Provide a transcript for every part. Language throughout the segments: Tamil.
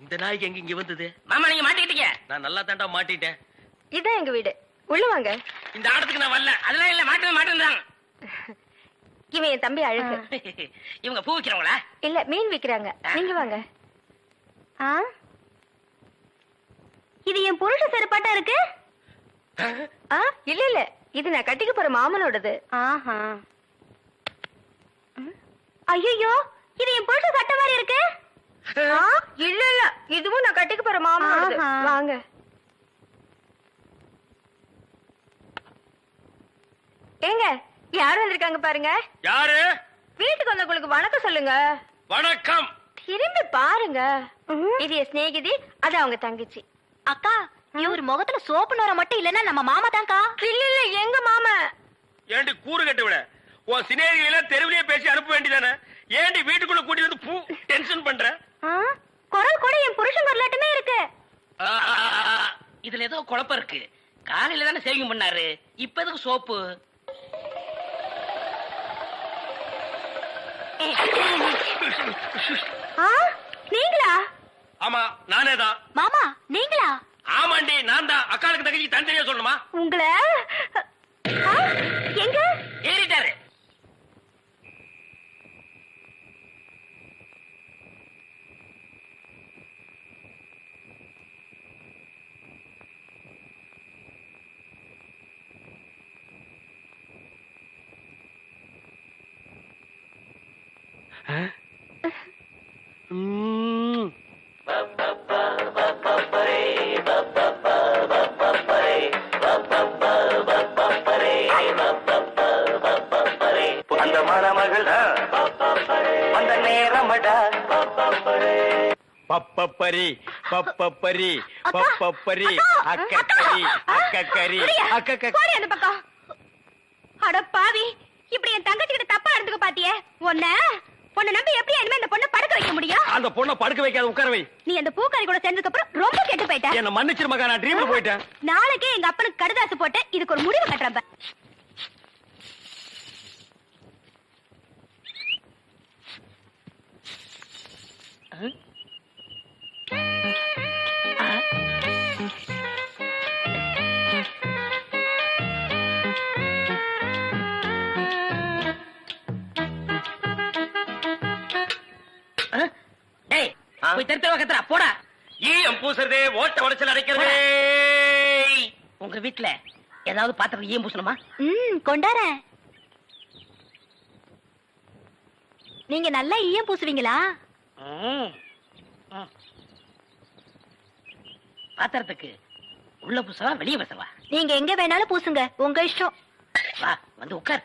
இந்த நாய்க்கு எங்க இங்க வந்தது? மாமா நீங்க மாட்டிக்கிட்டீங்க. நான் நல்லா தாண்டா மாட்டிட்டேன். இதான் எங்க வீடு. உள்ள வாங்க. இந்த ஆடத்துக்கு நான் வரல. அதெல்லாம் இல்ல மாட்டேன் மாட்டேன் தான் இவன் என் தம்பி அழகு. இவங்க பூ வைக்கிறவங்களா? இல்ல மீன் விக்கிறாங்க. நீங்க வாங்க. ஆ? இது என் புருஷ செருப்பாட்டா இருக்கு? ஆ? இல்ல இல்ல. இது நான் கட்டிக்க போற மாமனோடது. ஆஹா. ஐயோ இது என் புருஷ சட்டை மாதிரி இருக்கு. இல்ல இல்ல. இதுவும் நான் கட்டிக்க போற மாமனோடது வாங்க. ஏங்க யார் வந்திருக்காங்க பாருங்க? யாரு? வீட்டுக்கு வந்தவங்களுக்கு வணக்கம் சொல்லுங்க. வணக்கம். திரும்பி பாருங்க. இது என் சிநேகிதி அது அவங்க தங்கச்சி. அக்கா இவர் முகத்துல சோப்பு நோர மட்டும் இல்லன்னா நம்ம மாமா தான்க்கா. இல்ல இல்ல எங்க மாமா? ஏண்டி கூறு கட்டு விட உன் சினேரியில தெருவிலேயே பேசி அனுப்ப வேண்டியதானே? ஏண்டி வீட்டுக்குள்ள கூட்டி வந்து பூ டென்ஷன் பண்ற? குரல் கூட என் புருஷன் குரலாட்டமே இருக்கு. இதுல ஏதோ குழப்பம் இருக்கு. காலையில தானே சேவிங் பண்ணாரு. இப்ப எதுக்கு சோப்பு? நீங்களா? ஆமா நானே தான். மாமா நீங்களா? ஆமாண்டி நான் தான். அக்காளுக்கு தங்கச்சி தனித்தனியா சொல்லணுமா? உங்களை ஆ, எங்க ஏறிட்டாரு அந்த மணமகள் அந்த நேரமடா பப்பப்பரி பப்பப்பரி பப்பப்பரி அக்கக்கரி அக்கக்கரி அக்கக்க போடி அந்த பக்கம். அட பாவி இப்படி என் தங்கச்சி கிட்ட தப்பா நடந்துக்க பாத்தியே? உன்ன? உன்னை நம்பி எப்படி இனிமே இந்த பொண்ணை படுக்க வைக்க முடியும்? அந்த பொண்ணை படுக்க வைக்காத உட்கார வை நீ அந்த பூக்காரி கூட சேர்ந்ததுக்கு அப்புறம் ரொம்ப கெட்டு போயிட்ட. என்ன மன்னிச்சிரு மகா நான் ட்ரீம்ல போயிட்டேன். நாளைக்கே எங்க அப்பனுக்கு கடுதாசு போட்டு இதுக்கு ஒரு முடிவு கட்டுறப்ப போய் தெருத்தவ கத்துறா போடா. ஈயம் பூசுறதே ஓட்ட உடச்சல் அடைக்கிறதே. உங்க வீட்ல ஏதாவது பாத்திரம் ஈயம் பூசணுமா? ம் கொண்டாரேன். நீங்க நல்லா ஈயம் பூசுவீங்களா. பாத்திரத்துக்கு உள்ள பூசவா வெளிய பூசவா? நீங்க எங்க வேணாலும் பூசுங்க. உங்க இஷ்டம். வா வந்து உட்கார்.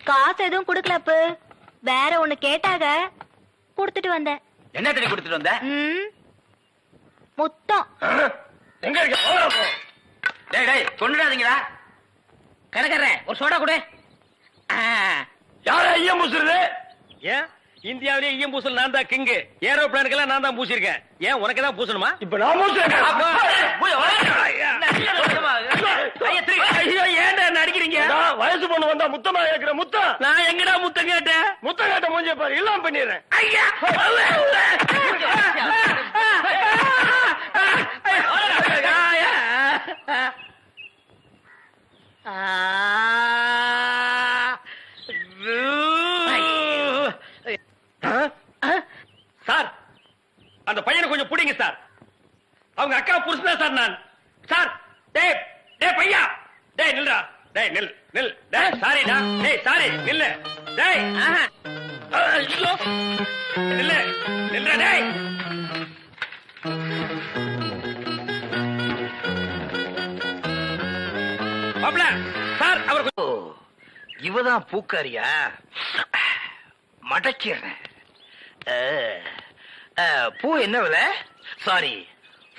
காசு எதுவும் குடுக்கல அப்பு. வேற ஒண்ணு கேட்டாக குடுத்துட்டு வந்தேன். என்ன தண்ணி கொடுத்துட்டு வந்த? ம், முத்தம். எங்க இருக்க? போடா போ. டேய் டேய் கொண்டுடாதீங்களா கடைக்காரரே, ஒரு சோடா கொடு. ஆ, யாரா ஈயம் பூசுறது? ஏன்? இந்தியாவிலேயே ஈயம் பூசல் நான் தான் கிங்கு. ஏரோப்ளானுக்கெல்லாம் நான் தான் பூசிருக்கேன் ஏன் உனக்கு தான் பூசணுமா? இப்ப நான் ஐயோ ஏன்டா நடிக்கிறீங்க? வயசு பொண்ணு வந்தா முத்தமா இருக்கிற முத்தம் நான் எங்கடா முத்தம் கேட்டேன்? முத்தம் கேட்ட மூஞ்சிய பாரு இல்லாம பண்ணிடுறேன். ஐயா! சார் அந்த பையனை கொஞ்சம் பிடிங்க சார். அவங்க அக்கா புருஷன் சார் நான். சார் டேய் டேய் பையா! டேய் நில்றா. டேய் நில் நில். டேய் சாரிடா. டேய் சாரி நில்லு. டேய். ஐயோ. நில்லு நில்டா டேய். மாப்ள சார் அவர் இவதான் பூக்காரியா? மடக்கிறேன் பூ என்ன விலை? சாரி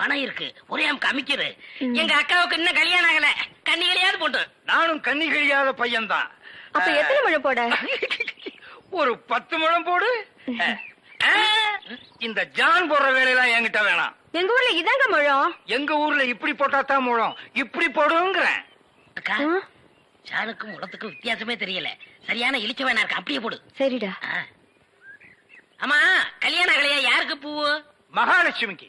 பணம் இருக்கு. ஒரே அமைக்கிறது எங்க அக்காவுக்கு இன்னும் கல்யாணம் ஆகல. கண்ணிகளையாவது போட்டு. நானும் கண்ணி கழியாத பையன்தான். அப்ப எத்தனை மழை போட? ஒரு பத்து முழம் போடு. இந்த ஜான் போடுற வேலையெல்லாம் என்கிட்ட வேணாம். எங்க ஊர்ல இதாங்க முழம்? எங்க ஊர்ல இப்படி போட்டா தான் முழம். இப்படி போடுங்கிறேன். அக்கா ஆ? சாணுக்கும் முளத்துக்கும் வித்தியாசமே தெரியல. சரியான இழிச்ச வேணா இருக்கு? அப்படியே போடு. சரிடா. ஆமா கல்யாணம் ஆகலையா? யாருக்கு பூவு? மகாலட்சுமிக்கு.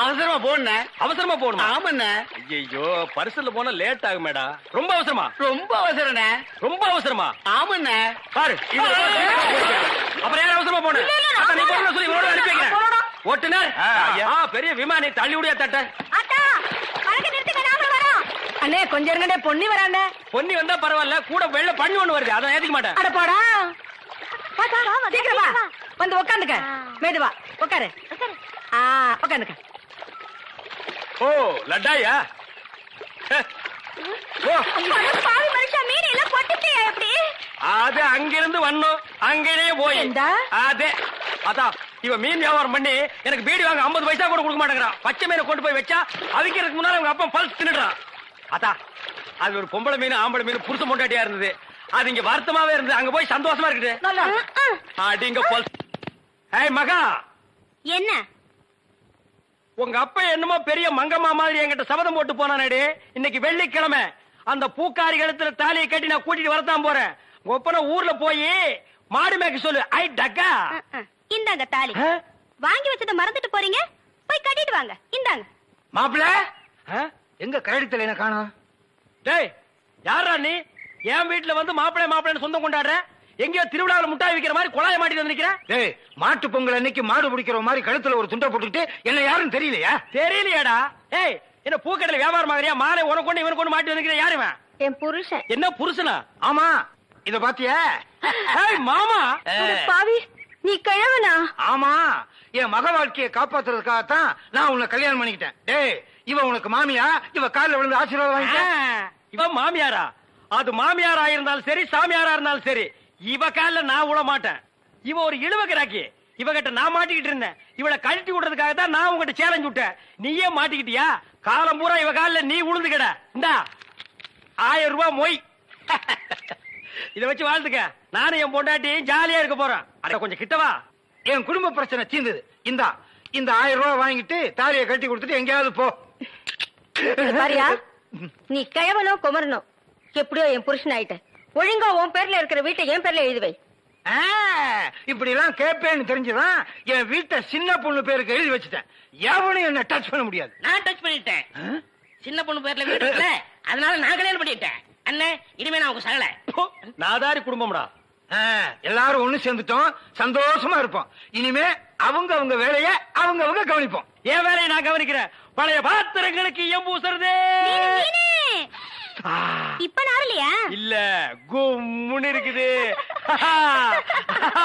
அவசரமா போன அவசரமா போகணுமா? ஆமாண்ண. ஐயோ பரிசல்ல போனா லேட் ஆகுமேடா. ரொம்ப அவசரமா? ரொம்ப அவசரண்ண. ரொம்ப அவசரமா? ஆமாண்ண. பாரு அப்புறம் யார் அவசரமா போன? நீ போன சொல்லி இவரோட அனுப்பி வைக்கிறேன். ஓட்டுனர் பெரிய விமானி தள்ளி விடியா தட்ட அண்ணே கொஞ்சம் இருங்கடே பொன்னி வரானே பொன்னி வந்தா பரவாயில்ல கூட வெள்ள பண்ணி ஒண்ணு வருது அதை ஏத்துக்க மாட்டேன். அட போடா. சீக்கிரம் வா. வந்து உட்காந்துக்க மேதுவா உட்காரு ஆ உட்காந்துக்க ஓ லட்டாயா? பாவி மனுஷா மீன் எல்லாம் எப்படி? அது அங்கிருந்து வந்தோம். அங்கேயே போய்? அதே. அதான் இவன் மீன் வியாபாரம் பண்ணி எனக்கு பீடி வாங்க 50 பைசா கூட கொடுக்க மாட்டேங்கிறான் பச்சை மீனை கொண்டு போய் வச்சா அவிக்கிறதுக்கு முன்னால அவங்க அப்பா பல்ஸ் தின்னுடுறான். அதா அது ஒரு பொம்பளை மீன் ஆம்பளை மீன் புருஷ பொண்டாட்டியா இருந்தது. அது இங்க வருத்தமாவே இருந்தது. அங்க போய் சந்தோஷமா இருக்குது அடிங்க பல்ஸ். ஏய் மகா. என்ன? உங்க அப்பா என்னமோ பெரிய மங்கம்மா மாதிரி என்கிட்ட சபதம் போட்டு போனானேடி. இன்னைக்கு வெள்ளிக்கிழமை. அந்த பூக்காரி கழுத்துல தாலியை கட்டி நான் கூட்டிட்டு வரத்தான் போறேன். ஒப்பனை ஊர்ல போய் மாடு மேய்க்க சொல்லு. ஐ டக்கா. இந்தாங்க தாலி. ஆ? வாங்கி வச்சத மறந்துட்டு போறீங்க? போய் கட்டிட்டு வாங்க. இந்தாங்க. மாப்பிள ஆ? எங்க கரடித்தல என்ன காணோம்? டேய் யாரா நீ? என் வீட்டுல வந்து மாப்பிள்ளை மாப்பிள்ளைன்னு சொந்தம் கொண்டாடுற? எங்கேயோ திருவிழாவில் முட்டாய் விக்கிற மாதிரி குழாய மாட்டி வந்திருக்கிற? டேய் மாட்டு பொங்கல் அன்னைக்கு மாடு பிடிக்கிற மாதிரி கழுத்துல ஒரு துண்டை போட்டுக்கிட்டு என்ன யாரும் தெரியலையா? தெரியலையாடா. ஏய் என்ன பூக்கடையில வியாபாரம் ஆகுறியா மாலை உனக்கு கொண்டு இவனுக்கு கொண்டு மாட்டி வந்திருக்கிற யாருவன் என் புருஷன். என்ன புருஷனா? ஆமா இத பாத்தியா? ஏய் மாமா. பாவி நீ கிழவனா? ஆமா என் மக வாழ்க்கையை காப்பாத்துறதுக்காகத்தான் நான் உன்னை கல்யாணம் பண்ணிக்கிட்டேன். டேய் இவ உனக்கு மாமியா? இவ கால்ல விழுந்து ஆசீர்வாதம் வாங்கிக்க இவ மாமியாரா? அது மாமியாரா இருந்தாலும் சரி சாமியாரா இருந்தாலும் சரி. இவ கால நான் விட மாட்டேன். இவ ஒரு இழுவ கிராக்கி இவகிட்ட நான் மாட்டிக்கிட்டு இருந்தேன். இவளை கழட்டி விடுறதுக்காக தான் நான் உங்ககிட்ட சேலஞ்ச் விட்டேன். நீயே மாட்டிக்கிட்டியா? காலம் பூரா இவ கால நீ உளுந்து கிட இந்தா ஆயிரம் ரூபாய் மொய். இத வச்சு வாழ்ந்துக்க நானும் என் பொண்டாட்டியும் ஜாலியா இருக்க போறேன். அட கொஞ்சம் கிட்டவா என் குடும்ப பிரச்சனை தீர்ந்தது இந்தா இந்த ஆயிரம் ரூபாய் வாங்கிட்டு தாலியை கட்டி கொடுத்துட்டு எங்கேயாவது போ. நீ கிழவனோ குமரனோ. எப்படியோ என் புருஷன் ஆயிட்ட ஒழுங்கா உன் பேர்ல இருக்கிற வீட்டை என் பேர்ல எழுதி வை. ஆ, இப்படி எல்லாம் கேட்பேன்னு தெரிஞ்சுதான் என் வீட்டை சின்ன பொண்ணு பேருக்கு எழுதி வச்சுட்டேன். எவனும் என்ன டச் பண்ண முடியாது. நான் டச் பண்ணிட்டேன்? சின்ன பொண்ணு பேர்ல வீடு இருக்குல்ல அதனால நான் கல்யாணம் பண்ணிட்டேன். அண்ணே இனிமே நான் உங்க சகல. நாதாரி குடும்பம்டா. எல்லாரும் ஒண்ணு சேர்ந்துட்டோம். சந்தோஷமா இருப்போம். இனிமே அவங்க அவங்க வேலைய அவங்க அவங்க கவனிப்போம். என் வேலையை நான் கவனிக்கிறேன். பழைய பாத்திரங்களுக்கு எம்பூசுறது இப்ப நாரலையா? இல்ல கும்முன்னு இருக்குது.